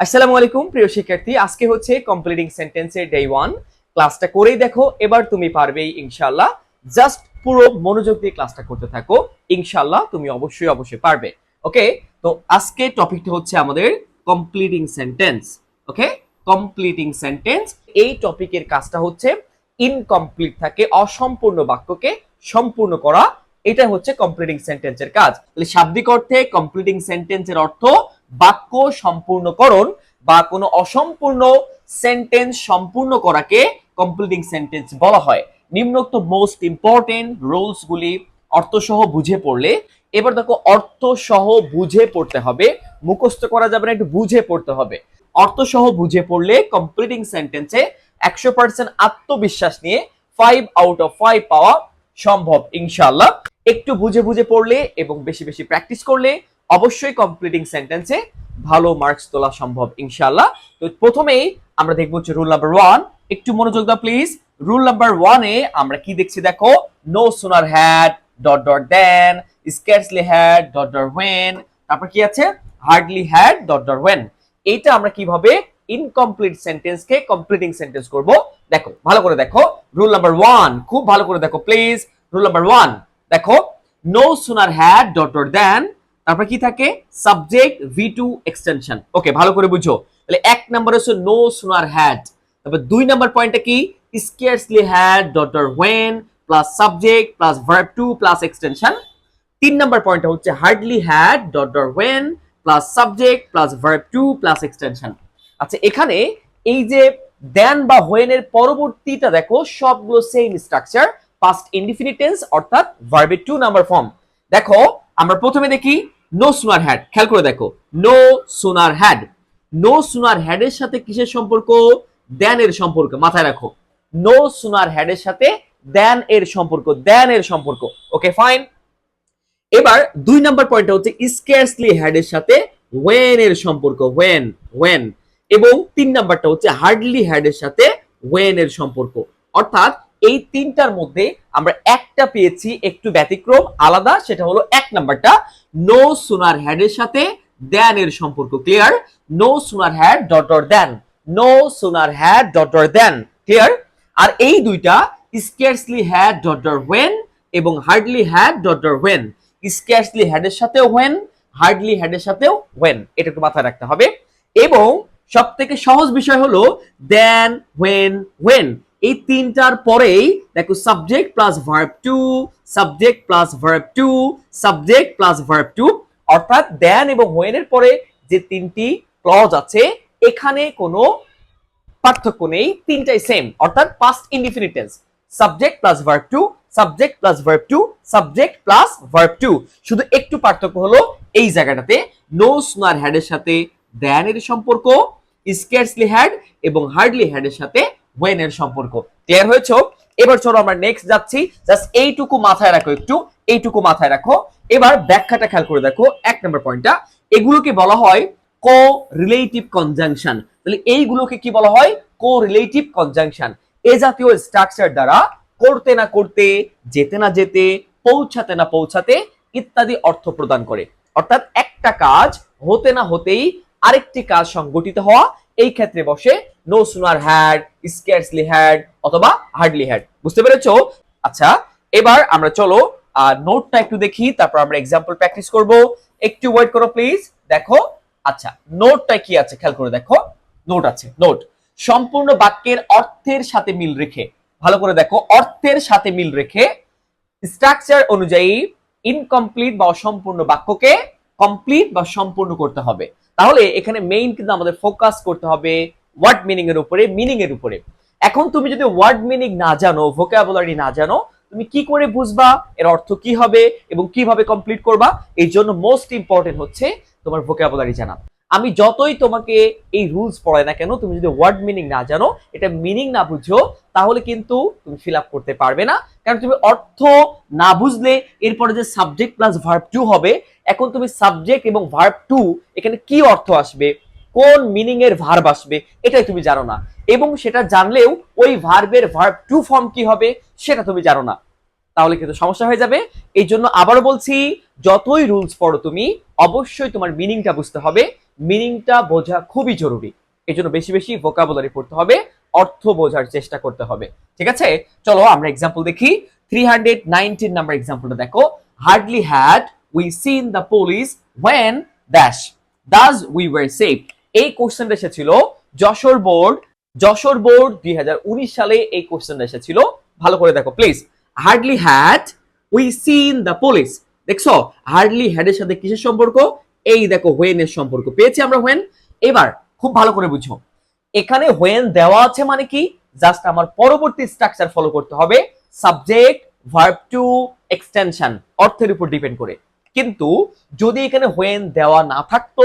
আসসালামু আলাইকুম, প্রিয় শিক্ষার্থী। আজকে হচ্ছে কমপ্লিটিং সেন্টেন্সের ডে ওয়ান ক্লাসটা করেই দেখো, এবার তুমি পারবেই ইনশাল্লাহ জাস্ট পুরো মনোযোগ দিয়ে ক্লাসটা করতে থাকো ইনশাল্লাহ তুমি অবশ্যই অবশ্যই পারবে। ওকে তো আজকে টপিকটা হচ্ছে আমাদের completing sentence okay completing sentence এই টপিকের কাজটা হচ্ছে ইনকমপ্লিট থাকে, অসম্পূর্ণ বাক্যকে সম্পূর্ণ করা। এটা হচ্ছে কমপ্লিটিং সেন্টেন্সের কাজ। তাহলে শাব্দিক অর্থে কমপ্লিটিং সেন্টেন্সের অর্থ বাক্য সম্পূর্ণকরণ বা কোনো অসম্পূর্ণ সেন্টেন্স সম্পূর্ণ করাকে কমপ্লিটিং সেন্টেন্স বলা হয়। নিম্নোক্ত মোস্ট ইম্পর্টেন্ট রুলস গুলি অর্থসহ বুঝে পড়লে, এবার দেখো অর্থসহ বুঝে পড়তে হবে, মুখস্থ করা যাবে না, একটু বুঝে পড়তে হবে। অর্থসহ বুঝে পড়লে কমপ্লিটিং সেন্টেন্সে একশো পার্সেন্ট আত্মবিশ্বাস নিয়ে ফাইভ আউট অফ ফাইভ পাওয়া সম্ভব, ইনশাআল্লাহ। একটু বুঝে বুঝে পড়লে এবং বেশি বেশি প্র্যাকটিস করলে অবশ্যই কমপ্লিটিং সেন্টেন্সে ভালো মার্কস তোলা সম্ভব, ইনশাআল্লাহ। তো প্রথমেই আমরা দেখব হচ্ছে রুল নাম্বার ওয়ান একটু মনোযোগ দাও প্লিজ রুল নাম্বার ওয়ানে আমরা কি দেখছি, দেখো? No sooner had dot dot then scarcely had dot dot when তারপর কি আছে? Hardly had dot dot when এইটা আমরা কীভাবে ইনকমপ্লিট সেন্টেন্সকে কমপ্লিটিং সেন্টেন্স করব? দেখো, ভালো করে দেখো। রুল নাম্বার ওয়ান খুব ভালো করে দেখো প্লিজ রুল নাম্বার ওয়ান দেখো। No sooner had dot dot then তারপর কি থাকে? Subject V two extension okay ভালো করে বুঝো। তাহলে এক নাম্বার হচ্ছে নো সোনার হ্যাড তারপর দুই নাম্বার পয়েন্টটা কি? Scarcely had dot dot when plus subject plus verb two plus extension তিন নাম্বার পয়েন্টটা হচ্ছে hardly had dot dot when plus subject plus verb two plus extension আচ্ছা এখানে এই যে দেন বা হোয়েনের পরবর্তীটা দেখো, সবগুলো সেম স্ট্রাকচার পাস্ট ইনডিফিনিটেন্স অর্থাৎ ভার্বের টু নাম্বার ফর্ম দেখো, আমরা প্রথমে দেখি নো সুনার হ্যাড খেয়াল করে দেখো। No sooner had no sooner হ্যাডের সাথে কিসের সম্পর্ক? দেন এর সম্পর্ক। মাথায় রাখো। নো সুনার হ্যাডের সাথে দেন এর সম্পর্ক। দেন এর সম্পর্ক। ওকে ফাইন এবার দুই নাম্বার পয়েন্টটা হচ্ছে স্কেয়ারসলি হ্যাডের সাথে ওয়েন এর সম্পর্ক। ওয়েন ওয়েন এবং তিন নাম্বারটা হচ্ছে হার্ডলি হ্যাডের সাথে ওয়েন এর সম্পর্ক। অর্থাৎ এই তিনটার মধ্যে আমরা একটা পেয়েছি একটু ব্যতিক্রম, আলাদা, সেটা হলো এক নাম্বারটা। নো সোনার হ্যাডের সাথে দেন এর সম্পর্ক clear no sooner had dot dot then no sooner had dot dot then clear আর এই দুইটা scarcely had dot dot when এবং hardly had dot dot when scarcely হ্যাডের সাথেও ওয়েন হার্ডলি হ্যাডের সাথেও ওয়েন এটা মাথায় রাখতে হবে। এবং সব থেকে সহজ বিষয় হলো দেন ওয়েন ওয়েন এই তিনটার পরেই দেখো subject plus verb two subject plus verb two subject plus verb two অর্থাৎ দেন এবং ওয়েন এর পরে যে তিনটি ক্লজ আছে, এখানে কোনো পার্থক্য নেই, তিনটাই সেম অর্থাৎ past indefinite tense subject plus verb two subject plus verb two subject plus verb two শুধু একটু পার্থক্য হলো এই জায়গাটাতে নো স্নার হ্যাডের সাথে দেন এর সম্পর্ক স্কেয়ারসলি হ্যাড এবং হার্ডলি হ্যাডের সাথে ওয়েন এর সম্পর্ক। ক্লিয়ার হয়েছে এবার চলো আমরা নেক্সট যাচ্ছি। জাস্ট এইটুকু মাথায় রাখো একটু। এইটুকু মাথায় রাখো। এবার ব্যাখ্যাটা খেয়াল করে দেখো। এক নম্বর পয়েন্টটা এগুলোকে বলা হয় কো রিলেটিভ কনজাংশন তাহলে এইগুলোকে কি বলা হয়? কো রিলেটিভ কনজাংশন এ জাতীয় স্ট্রাকচার দ্বারা করতে না করতে, যেতে না যেতে, পৌঁছাতে না পৌঁছাতে ইত্যাদি অর্থ প্রদান করে। অর্থাৎ একটা কাজ হতে না হতেই আরেকটি কাজ সংগঠিত হওয়া, এই ক্ষেত্রে বসে no sooner had scarcely had অথবা হার্ডলি হ্যাড বুঝতে পেরেছ? আচ্ছা এবার আমরা চলো নোটটা একটু দেখি, তারপর আমরা এক্সাম্পল প্র্যাকটিস করব। একটু ওয়েট করো প্লিজ দেখো আচ্ছা নোটটা কি আছে? খেয়াল করে দেখো নোট আছে নোট সম্পূর্ণ বাক্যের অর্থের সাথে মিল রেখে, ভালো করে দেখো, অর্থের সাথে মিল রেখে স্ট্রাকচার অনুযায়ী ইনকমপ্লিট বা অসম্পূর্ণ বাক্যকে কমপ্লিট বা সম্পূর্ণ করতে হবে। তাহলে এখানে মেইন কিন্তু আমাদের ফোকাস করতে হবে ওয়ার্ড মিনিং এর উপরে মিনিং এর উপরে। এখন তুমি যদি ওয়ার্ড মিনিং না জানো ভোকাবুলারি না জানো, তুমি কি করে বুঝবা, এর অর্থ কি হবে এবং কীভাবে কমপ্লিট করবা, এই জন্য মোস্ট ইম্পর্টেন্ট হচ্ছে তোমার ভোকাবুলারি জানা। আমি যতই তোমাকে এই রুলস পড়াই না কেন, তুমি যদি ওয়ার্ড মিনিং না জানো, এটা মিনিং না বুঝো, তাহলে কিন্তু তুমি ফিল আপ করতে পারবে না। কারণ তুমি অর্থ না বুঝলে, এরপরে যে সাবজেক্ট প্লাস ভার্ব টু হবে, এখন তুমি সাবজেক্ট এবং ভার্ব টু এখানে কি অর্থ আসবে? কোন মিনিং এর ভার্ব আসবে? এটাই তুমি জানো না। এবং সেটা জানলেও ওই ভার্বের ভার্ব টু ফর্ম কি হবে, সেটা তুমি জানো না। তাহলে কিন্তু সমস্যা হয়ে যাবে। এই জন্য আবারও বলছি, যতই রুলস পড়ো তুমি, অবশ্যই তোমার মিনিংটা বুঝতে হবে। মিনিংটা বোঝা খুবই জরুরি। এই জন্য বেশি বেশি ভোকাবুলারি পড়তে হবে, অর্থ বোঝার চেষ্টা করতে হবে। ঠিক আছে? চলো আমরা এক্সাম্পল দেখি। থ্রি হান্ড্রেড নাইনটিন নাম্বার এক্সাম্পলটা দেখো। Hardly had we seen the police when dash does we were safe এই কোশ্চেনটা এসেছিল যশোর বোর্ড যশোর বোর্ড দুই হাজার উনিশ সালে এই কোশ্চেনটা এসেছিল। ভালো করে দেখো please hardly had we seen the police দেখছ? হার্ডলি হ্যাডের সাথে কিসের সম্পর্ক? এই দেখো হোয়েন এর সম্পর্ক, পেয়েছি আমরা হোয়েন এবার খুব ভালো করে বুঝো। এখানে হোয়েন দেওয়া আছে মানে কি? জাস্ট আমার পরবর্তী স্ট্রাকচার ফলো করতে হবে। সাবজেক্ট ভার্ব টু এক্সটেনশন অর্থের উপর ডিপেন্ড করে। কিন্তু যদি এখানে হোয়েন দেওয়া না থাকতো,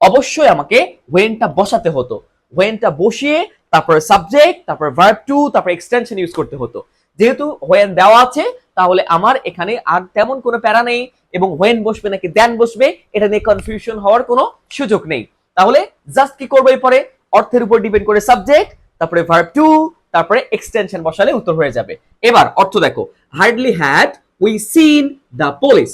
অবশ্যই আমাকে হোয়েনটা বসাতে হতো। হোয়েনটা বসিয়ে তারপরে সাবজেক্ট তারপরে ভার্ব টু তারপরে এক্সটেনশন ইউজ করতে হতো। যেহেতু হোয়েন দেওয়া আছে, তাহলে আমার এখানে আর তেমন কোনো প্যারা নেই এবং হোয়েন বসবে নাকি দেন বসবে, এটা নিয়ে কনফিউশন হওয়ার কোনো সুযোগ নেই। তাহলে জাস্ট কি করব এরপরে? অর্থের উপর ডিপেন্ড করে সাবজেক্ট তারপরে ভার্ব টু তারপরে এক্সটেনশন বসালে উত্তর হয়ে যাবে। এবার অর্থ দেখো hardly had we seen the police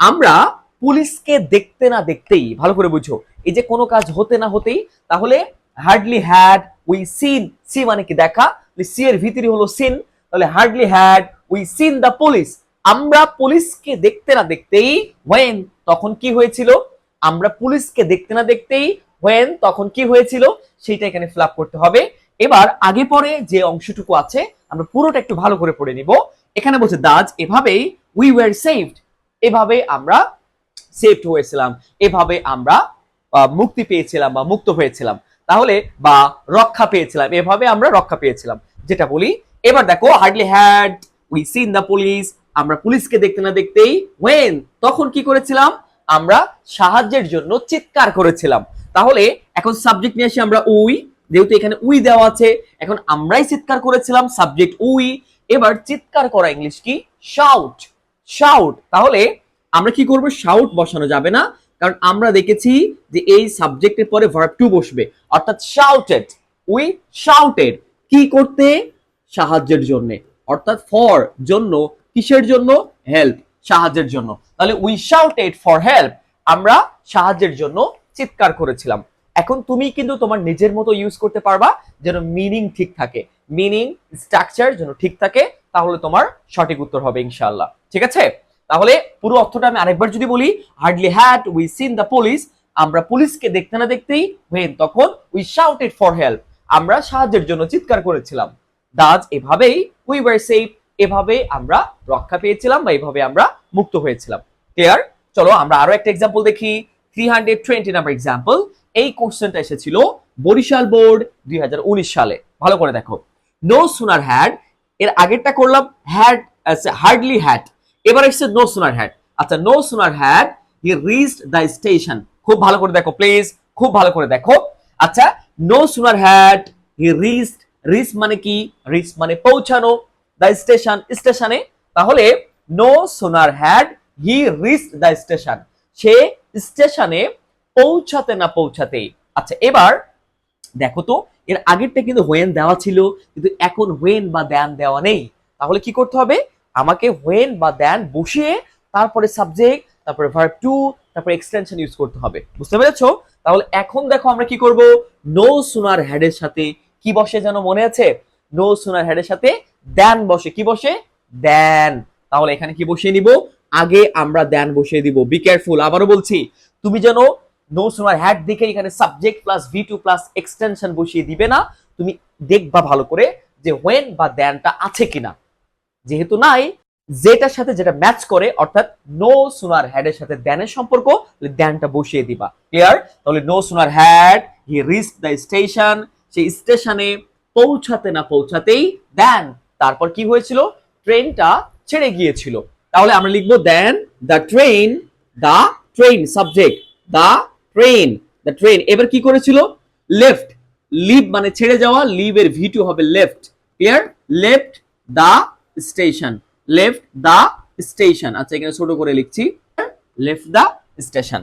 আমরা পুলিশকে দেখতে না দেখতেই, ভালো করে বুঝো, এই যে কোনো কাজ হতে না হতেই, তাহলে hardly had we seen see মানে কি দেখা সি এর ভিতরে হলো সিন তাহলে hardly had we seen the police আমরা পুলিশকে দেখতে না দেখতেই ওয়েন তখন কি হয়েছিল? আমরা পুলিশকে দেখতে না দেখতেই ওয়েন তখন কি হয়েছিল? সেইটা এখানে ফিল করতে হবে। এবার আগে পরে যে অংশটুকু আছে, আমরা পুরোটা একটু ভালো করে পড়ে নিব। এখানে বলছে, দাজ, এভাবেই উই ওয়ার সেভড এভাবে আমরা সেভড হয়েছিলাম। এভাবে আমরা মুক্তি পেয়েছিলাম বা মুক্ত হয়েছিলাম। তাহলে বা রক্ষা পেয়েছিলাম। এভাবে আমরা রক্ষা পেয়েছিলাম। যেটা বলি এবার দেখো hardly had we seen the police আমরা পুলিশকে দেখতে না দেখতেই ওয়েন তখন কি করেছিলাম? আমরা সাহায্যের জন্য চিৎকার করেছিলাম। তাহলে এখন সাবজেক্ট নিয়ে আসি আমরা উই, যেহেতু এখানে উই দেওয়া আছে, এখন আমরাই চিৎকার করেছিলাম সাবজেক্ট উই। এবার চিৎকার করা ইংলিশ কি? শাউট শাউট তাহলে আমরা কি করব? শাউট বসানো যাবে না, কারণ আমরা দেখেছি যে এই সাবজেক্টের পরে ভার্ব টু বসবে। অর্থাৎ শাউটেড উই শাউটেড কি করতে? সাহায্যের জন্য। অর্থাৎ ফর জন্য, কিসের জন্য? হেল্প সাহায্যের জন্য। তাহলে উই শাউটেড ফর হেল্প আমরা সাহায্যের জন্য চিৎকার করেছিলাম। এখন তুমি কিন্তু তোমার নিজের মতো ইউজ করতে পারবা, যেন মিনিং ঠিক থাকে। মিনিং স্ট্রাকচার যেন ঠিক থাকে, তাহলে তোমার সঠিক উত্তর হবে ইনশাআল্লাহ। ঠিক আছে? তাহলে পুরো অর্থটা আমি আরেকবার যদি বলি hardly had we seen the police আমরা পুলিশকে দেখতে না দেখতেই ওয়েন তখন উই শাউটেড ফর হেল্প আমরা সাহায্যের জন্য চিৎকার করেছিলাম। দাজ এভাবেই উই ওয়ার সেফ এভাবে আমরা রক্ষা পেয়েছিলাম বা এভাবে আমরা মুক্ত হয়েছিলাম। ক্লিয়ার চলো আমরা আরও একটা এক্সাম্পল দেখি। Three hundred twenty number example এই কোশ্চেনটা এসেছিল বরিশাল বোর্ড দুই হাজার উনিশ সালে। ভালো করে দেখো। নো সুনার হ্যাড এর আগেরটা করলাম হ্যাড হার্ডলি হ্যাড এবার এসছে নো সুনার হ্যাড আচ্ছা no sooner had he reached the station খুব ভালো করে দেখো প্লিজ খুব ভালো করে দেখো। আচ্ছা no sooner had he reached reach মানে কি? রিচ মানে পৌঁছানো। দ্য স্টেশন, স্টেশনে, তাহলে no sooner had, he reach the station. সে স্টেশনে পৌঁছাতে না পৌঁছাতেই আচ্ছা এবার দেখো তো, এর আগেরটা কিন্তু হোয়েন দেওয়া ছিল, কিন্তু এখন হোয়েন বা দেন দেওয়া নেই। তাহলে কি করতে হবে? আমাকে হোয়েন বা দেন বসিয়ে তারপরে সাবজেক্ট তারপরে ভার্ব টু তারপরে এক্সটেনশন ইউজ করতে হবে। বুঝতে পেরেছ? তাহলে এখন দেখো আমরা কি করব? নো সোনার হ্যাডের সাথে কি বসে যেন মনে আছে? নো সোনার হ্যাডের সাথে দেন বসে। কি বসে? দেন। তাহলে এখানে কি বসিয়ে নিব? আগে আমরা দেন বসিয়ে দিব। বি কেয়ারফুল আবারও বলছি, তুমি যেন নো সোনার হ্যাড দেখে এখানে subject plus V two plus extension বসিয়ে দিবে না, তুমি দেখবা ভালো করে যে হোয়েন বা দেনটা আছে কিনা। যেহেতু নাই, যেটার সাথে যেটা ম্যাচ করে, অর্থাৎ নো সোনার হ্যাডের সাথে দেনের সম্পর্ক দেনটা বসিয়ে দিবা। ক্লিয়ার তাহলে no sooner had he reach the station সেই স্টেশনে পৌঁছাতে না পৌঁছাতেই দেন, তারপর কি হয়েছিল? ট্রেনটা ছেড়ে গিয়েছিল। তাহলে আমরা লিখব then, the train the train, subject, the train the train. এবার কি করেছিল? লেফট, লিভ মানে ছেড়ে যাওয়া লিভ এর ভি টু হবে left. Clear? Left, the station, left, the station. আচ্ছা এখানে ছোট করে লিখছি। Left, the station.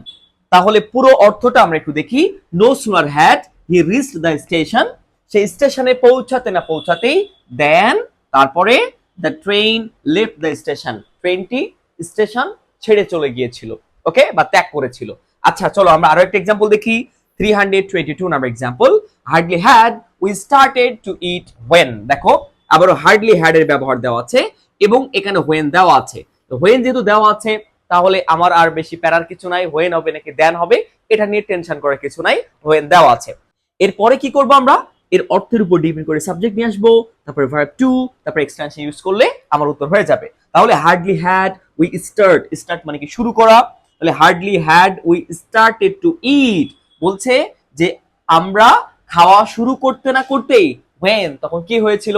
তাহলে পুরো অর্থটা আমরা একটু দেখি। No sooner had he reached the station সেই স্টেশনে পৌঁছাতে না পৌঁছাতেই দেন তারপরে the train left the station ট্রেনটি স্টেশন ছেড়ে চলে গিয়েছিল ওকে বা ত্যাগ করেছিল। আচ্ছা চলো আমরা আরও একটা এক্সাম্পল দেখি। 322 number example hardly had we started to eat when দেখো, আবারও হার্ডলি হ্যাড এর ব্যবহার দেওয়া আছে এবং এখানে হোয়েন দেওয়া আছে। তো হোয়েন যেহেতু দেওয়া আছে, তাহলে আমার আর বেশি প্যারার কিছু নাই হোয়েন হবে নাকি দেন হবে, এটা নিয়ে টেনশন করার কিছু নাই হোয়েন দেওয়া আছে। এরপরে কি করব আমরা? এর অর্থের উপর ডিপেন্ড করে সাবজেক্ট নিয়ে আসব, তারপরে ভার্ব টু তারপরে এক্সটেনশন ইউজ করলে আমার উত্তর হয়ে যাবে। তাহলে hardly had we start start মানে কি শুরু করা? তাহলে hardly had we started to eat বলছে যে আমরা খাওয়া শুরু করতে না করতেই ওয়েন তখন কি হয়েছিল?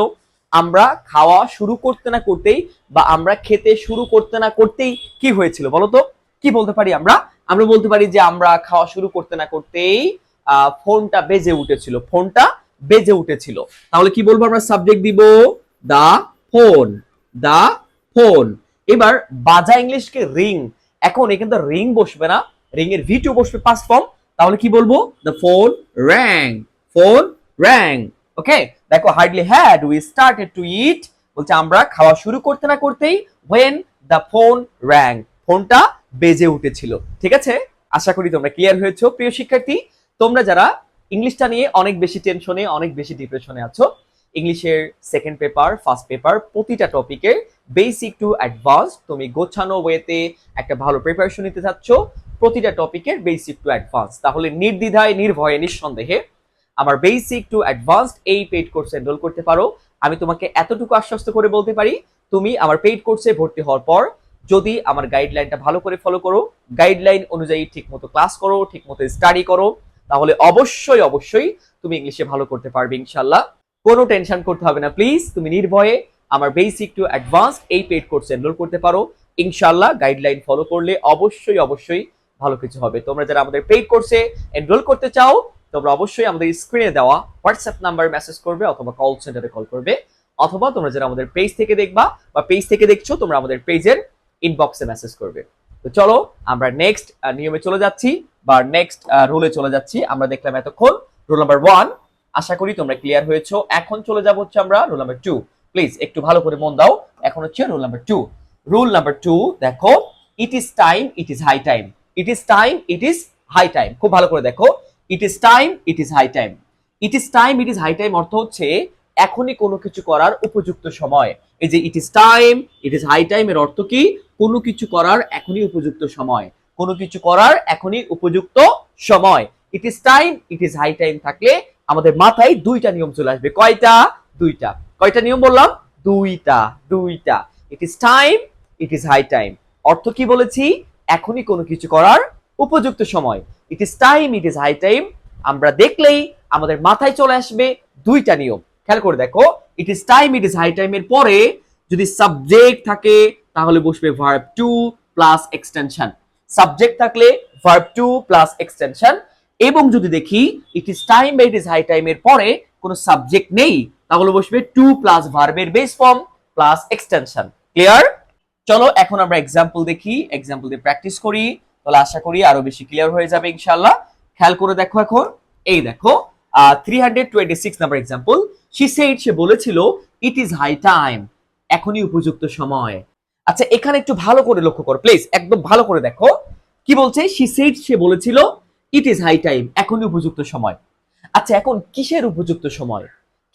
আমরা খাওয়া শুরু করতে না করতেই বা আমরা খেতে শুরু করতে না করতেই কি হয়েছিল বলো তো? কি বলতে পারি আমরা? আমরা বলতে পারি যে আমরা খাওয়া শুরু করতে না করতেই ফোনটা বেজে উঠেছিল, ফোনটা বেজে উঠেছিল। তাহলে কি বলব আমরা সাবজেক্ট দিব? দা ফোন দা ফোন এবার বাজা ইংলিশকে রিং, এখন এখানে রিং বসবে না রিং এর ভি টু বসবে পাস্ট ফর্ম তাহলে কি বলব? The phone rang phone rang okay দেখো hardly had we started to eat বলছে আমরা খাওয়া শুরু করতে না করতেই ওয়েন দ্য ফোন র্যাং ফোনটা বেজে উঠেছিল। ঠিক আছে? আশা করি তোমরা ক্লিয়ার হয়েছো, প্রিয় শিক্ষার্থী। তোমরা যারা ইংলিশটা নিয়ে অনেক বেশি টেনশনে অনেক বেশি ডিপ্রেশনে আছো, ইংলিশের সেকেন্ড পেপার ফার্স্ট পেপার প্রতিটা টপিকের বেসিক টু অ্যাডভান্স তুমি গোছানো ওয়েতে একটা ভালো প্রিপারেশন নিতে চাচ্ছ, প্রতিটা টপিকের বেসিক টু অ্যাডভান্স তাহলে নির্দ্বিধায়, নির্ভয়ে, নিঃসন্দেহে আমার বেসিক টু অ্যাডভান্সড এই পেইড কোর্সে এনরোল করতে পারো। আমি তোমাকে এতটুকু আশ্বস্ত করে বলতে পারি, তুমি আমার পেইড কোর্সে ভর্তি হওয়ার পর যদি আমার গাইডলাইনটা ভালো করে ফলো করো গাইডলাইন অনুযায়ী ঠিকমতো ক্লাস করো, ঠিকমতো স্টাডি করো তাহলে অবশ্যই অবশ্যই তুমি ইংলিশে ভালো করতে পারবে ইনশাল্লাহ কোনো টেনশন করতে হবে না প্লিজ তুমি নির্ভয়ে আমার বেসিক টু অ্যাডভান্স এই পেইড কোর্সে এনরোল করতে পারো। ইনশাল্লাহ গাইডলাইন ফলো করলে অবশ্যই অবশ্যই ভালো কিছু হবে। তোমরা যারা আমাদের পেইড কোর্সে এনরোল করতে চাও, তোমরা অবশ্যই আমাদের স্ক্রিনে দেওয়া হোয়াটসঅ্যাপ নাম্বার মেসেজ করবে অথবা কল সেন্টারে কল করবে। অথবা তোমরা যারা আমাদের পেজ থেকে দেখবা বা পেজ থেকে দেখছ, তোমরা আমাদের পেজের ইনবক্সে মেসেজ করবে। তো চলো, আমরা নেক্সট নিয়মে চলে যাচ্ছি। বা নেক্সট রুলে চলে যাচ্ছি। আমরা দেখলাম এতক্ষণ রুল নাম্বার ওয়ান আশা করি তোমরা ক্লিয়ার হয়েছো। এখন চলে যাব হচ্ছে আমরা রুল নাম্বার টু প্লিজ একটু ভালো করে মন দাও। এখন হচ্ছে rule number two rule number two দেখো it is time it is high time it is time it is high time খুব ভালো করে দেখো। It is time it is high time it is time it is high time অর্থ হচ্ছে এখনই কোনো কিছু করার উপযুক্ত সময়। এই যে it is time it is high time এর অর্থ কি? কোনো কিছু করার এখনই উপযুক্ত সময়। কোনো কিছু করার এখনই উপযুক্ত সময়। It is time it is high time থাকলে আমাদের মাথায় দুইটা নিয়ম চলে আসবে। কয়টা? দুইটা। কয়টা নিয়ম বললাম? দুইটা দুইটা। It is time it is high time অর্থ কি বলেছি? এখনই কোনো কিছু করার উপযুক্ত সময়। It is time it is high time আমরা দেখলেই আমাদের মাথায় চলে আসবে দুইটা নিয়ম। খেয়াল করে দেখো। It is time it is high time এর পরে যদি সাবজেক্ট থাকে, তাহলে বসবে verb two plus extension subject থাকলে ভার্ব টু প্লাস এক্সটেনশন এবং যদি দেখি ইট ইজ টাইম বা ইট ইজ হাই টাইম এর পরে কোনো সাবজেক্ট নেই, তাহলে বসবে টু প্লাস ভার্বের base form plus extension clear চলো এখন আমরা এক্সাম্পল দেখি এক্সাম্পল দিয়ে প্র্যাকটিস করি, তাহলে আশা করি আরও বেশি ক্লিয়ার হয়ে যাবে ইনশাআল্লাহ। খেয়াল করে দেখো এখন, এই দেখো three hundred twenty six number example C সে বলেছিল ইট ইজ হাই টাইম এখনই উপযুক্ত সময়। আচ্ছা এখানে একটু ভালো করে লক্ষ্য করো প্লিজ একদম ভালো করে দেখো। কি বলছে? সি সেইড সে বলেছিল ইট ইজ হাই টাইম এখনই উপযুক্ত সময়। আচ্ছা এখন কিসের উপযুক্ত সময়?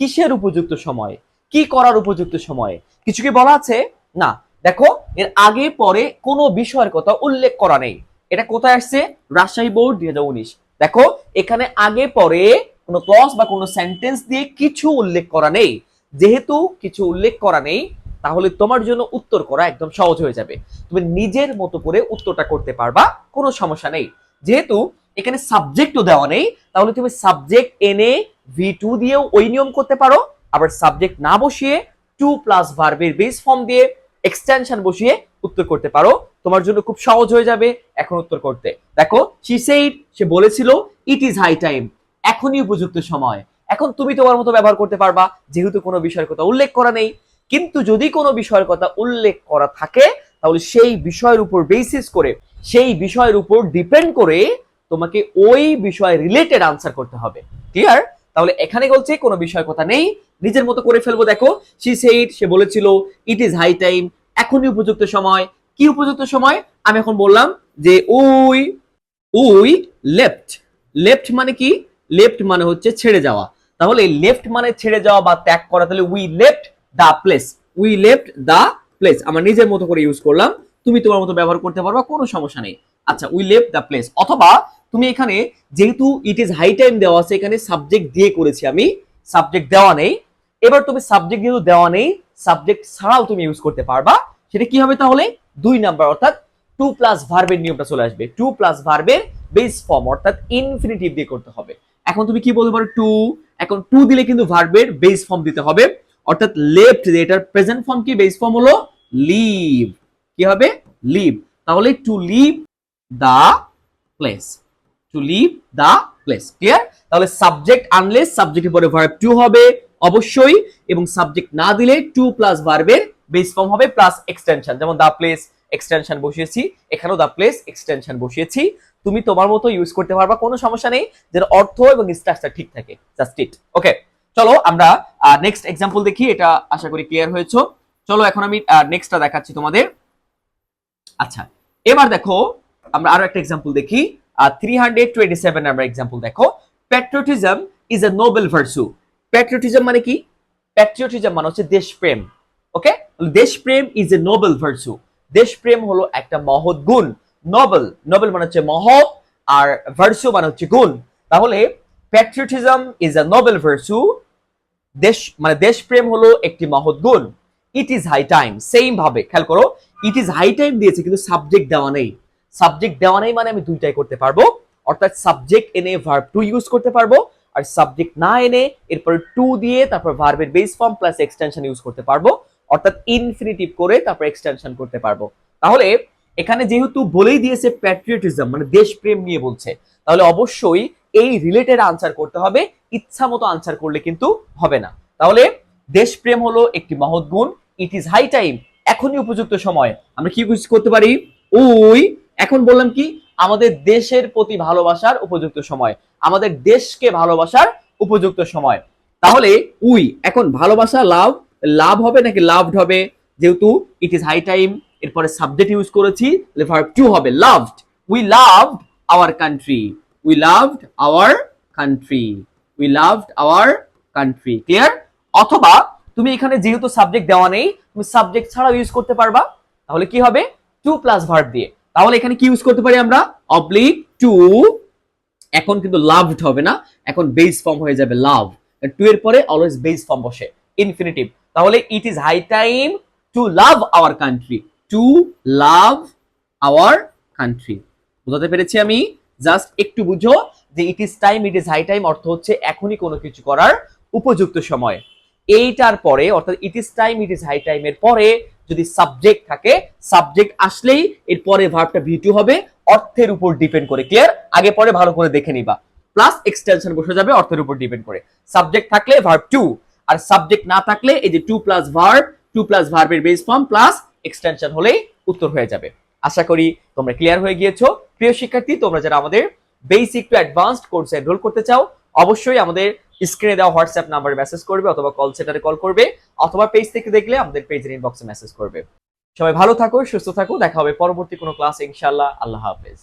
কিসের উপযুক্ত সময়? কি করার উপযুক্ত সময়? কিছু কি বলা আছে? না। দেখো, এর আগে, পরে কোনো বিষয়ের কথা উল্লেখ করা নেই। এটা কোথায় আসছে? রাজশাহী বোর্ড, দুই হাজার উনিশ। দেখো, এখানে আগে, পরে কোনো ক্লস বা কোনো সেন্টেন্স দিয়ে কিছু উল্লেখ করা নেই। যেহেতু কিছু উল্লেখ করা নেই তাহলে তোমার জন্য উত্তর করা একদম সহজ হয়ে যাবে। তুমি নিজের মতো করে উত্তরটা করতে পারবা, কোনো সমস্যা নেই। যেহেতু এখানে সাবজেক্টও দেওয়া নেই, তাহলে তুমি সাবজেক্ট এনে ভি টু দিয়েও ওই নিয়ম করতে পারো। আবার সাবজেক্ট না বসিয়ে টু প্লাস ভার্বের বেস ফর্ম দিয়ে এক্সটেনশন বসিয়ে উত্তর করতে পারো। তোমার জন্য খুব সহজ হয়ে যাবে এখন উত্তর করতে। দেখো সেইড সে বলেছিল ইট ইজ হাই টাইম এখনই উপযুক্ত সময়। এখন তুমি তোমার মতো ব্যবহার করতে পারবা, যেহেতু কোনো বিষয়ের কথা উল্লেখ করা নেই। কিন্তু যদি কোনো বিষয়ের কথা উল্লেখ করা থাকে, তাহলে সেই বিষয়ের উপর বেসিস করে, সেই বিষয়ের উপর ডিপেন্ড করে তোমাকে ওই বিষয় রিলেটেড আনসার করতে হবে। ক্লিয়ার তাহলে এখানে বলছে, কোনো বিষয়ের কথা নেই, নিজের মতো করে ফেলব। দেখো সি সেইট সে বলেছিল ইট ইজ হাই টাইম এখনই উপযুক্ত সময়। কি উপযুক্ত সময়? আমি এখন বললাম যে ওই উই লেফট লেফট মানে কি? লেফট মানে হচ্ছে ছেড়ে যাওয়া। তাহলে লেফট মানে ছেড়ে যাওয়া বা ত্যাগ করা, তাহলে we left the place we left the place আমার নিজের মতো করে ইউজ করলাম। তুমি তোমার মতো ব্যবহার করতে পারবা, কোনো সমস্যা নেই। আচ্ছা উই লেফট দা প্লেস অথবা তুমি এখানে যেহেতু ইট ইজ হাই টাইম দেওয়া আছে, এখানে সাবজেক্ট দিয়ে করেছি আমি সাবজেক্ট দেওয়া নেই। এবার তুমি সাবজেক্ট যেহেতু দেওয়া নেই সাবজেক্ট ছাড়াও তুমি ইউজ করতে পারবা। সেটা কি হবে তাহলে? দুই নাম্বার অর্থাৎ টু প্লাস ভার্বের নিয়মটা চলে আসবে। টু প্লাস ভার্বের বেস ফর্ম অর্থাৎ ইনফিনিটিভ দিয়ে করতে হবে। এখন তুমি কি বলতে পারো? টু এখন টু দিলে কিন্তু ভার্বের বেস ফর্ম দিতে হবে। অর্থাৎ লেফট এটার প্রেজেন্ট ফর্ম কি? বেস ফর্ম হলো লিভ কি হবে? লিভ তাহলে to live the place to live the place clear তাহলে সাবজেক্ট আনলে সাবজেক্টের পরে ভার্ব টু হবে অবশ্যই এবং সাবজেক্ট না দিলে টু প্লাস ভার্বের বেস ফর্ম হবে প্লাস এক্সটেনশন যেমন দা প্লেস এক্সটেনশন বসিয়েছি, এখানেও দা প্লেস এক্সটেনশন বসিয়েছি। তুমি তোমার মতো ইউজ করতে পারবা, কোনো সমস্যা নেই। যেন অর্থ এবং স্ট্রাকচার ঠিক থাকে। জাস্ট ইট ওকে চলো আমরা নেক্সট এক্সাম্পল দেখি, এটা আশা করি ক্লিয়ার হয়েছে। চলো এখন আমি নেক্সটটা দেখাচ্ছি তোমাদের। আচ্ছা এবার দেখো, আমরা আরও একটা এক্সাম্পল দেখি। Three hundred twenty seven number example দেখো। Patriotism is a noble virtue patriotism মানে কি? প্যাট্রিয়টিজম মানে হচ্ছে দেশপ্রেম ওকে দেশপ্রেম ইজ এ নোবেল ভার্সু দেশপ্রেম হলো একটা মহৎ গুণ। নোবেল নোবেল মানে হচ্ছে মহৎ, আর ভার্সু মানে হচ্ছে গুণ। তাহলে patriotism is a noble virtue দেশ মানে দেশপ্রেম হলো একটি মহৎ গুণ। It is high time same ভাবে, খেয়াল করো ইট ইজ হাই টাইম দিয়েছে, কিন্তু সাবজেক্ট দেওয়া নেই। সাবজেক্ট দেওয়া নেই মানে আমি দুইটাই করতে পারব। অর্থাৎ সাবজেক্ট এনে ভার্ব টু ইউজ করতে পারব, আর সাবজেক্ট না এনে এরপরে টু দিয়ে তারপর ভার্বের base form plus extension use করতে পারব। অর্থাৎ ইনফিনিটিভ করে তারপর এক্সটেনশন করতে পারব। তাহলে, এখানে যেহেতু বলেই দিয়েছে প্যাট্রিয়টিজম মানে দেশপ্রেম নিয়ে বলছে, তাহলে অবশ্যই এই রিলেটেড আনসার করতে হবে, ইচ্ছা মতো আনসার করলে কিন্তু হবে না। তাহলে দেশপ্রেম হলো একটি মহৎ গুণ ইট ইজ হাই টাইম এখনই উপযুক্ত সময়। আমরা কি করতে পারি? উই এখন বললাম কি, আমাদের দেশের প্রতি ভালোবাসার উপযুক্ত সময়, আমাদের দেশকে ভালোবাসার উপযুক্ত সময়। তাহলে, উই, এখন ভালোবাসা, লাভ লাভ হবে নাকি লাভড হবে? যেহেতু ইট ইজ হাই টাইম এরপরে সাবজেক্ট ইউজ করেছি ভার্ব টু হবে loved we loved our country we loved our country we loved our country clear অথবা তুমি এখানে যেহেতু সাবজেক্ট দেওয়া নেই, তুমি সাবজেক্ট ছাড়াও ইউজ করতে পারবা। তাহলে কি হবে? টু প্লাস ভার্ব দিয়ে। তাহলে এখানে কি ইউজ করতে পারি আমরা? অবলিক টু এখন কিন্তু লাভড হবে না। এখন বেস ফর্ম হয়ে যাবে লাভ টু এর পরে অলওয়েজ বেস ফর্ম বসে। ইনফিনিটিভ তাহলে it is high time to love our country to love our country বুঝাতে পেরেছি আমি? জাস্ট একটু বুঝো যে it is time it is high time অর্থ হচ্ছে এখনই কোনো কিছু করার উপযুক্ত সময়। এইটার পরে, অর্থাৎ it is time it is high time এর পরে যদি সাবজেক্ট থাকে সাবজেক্ট আসলেই এর পরে ভার্বটা ভিটু হবে, অর্থের উপর ডিপেন্ড করে। ক্লিয়ার আগে পরে ভালো করে দেখে নিবা। প্লাস এক্সটেনশন বসে যাবে অর্থের উপর ডিপেন্ড করে। সাবজেক্ট থাকলে ভার্ব টু আর সাবজেক্ট না থাকলে এই যে to plus verb to plus ভার্বের বেস ফর্ম প্লাস এক্সটেনশন হলেই উত্তর হয়ে যাবে। আশা করি তোমরা ক্লিয়ার হয়ে গিয়েছো। প্রিয় শিক্ষার্থী, তোমরা যারা আমাদের বেসিক টু অ্যাডভান্সড কোর্সে এনরোল করতে চাও, অবশ্যই আমাদের স্ক্রিনে দেওয়া হোয়াটসঅ্যাপ নাম্বারে মেসেজ করবে অথবা কল সেন্টারে কল করবে, অথবা পেজ থেকে দেখলে আমাদের পেজের ইনবক্সে মেসেজ করবে। সবাই ভালো থাকো, সুস্থ থাকো, দেখা হবে পরবর্তী কোনো ক্লাস ইনশাল্লাহ আল্লাহ হাফেজ।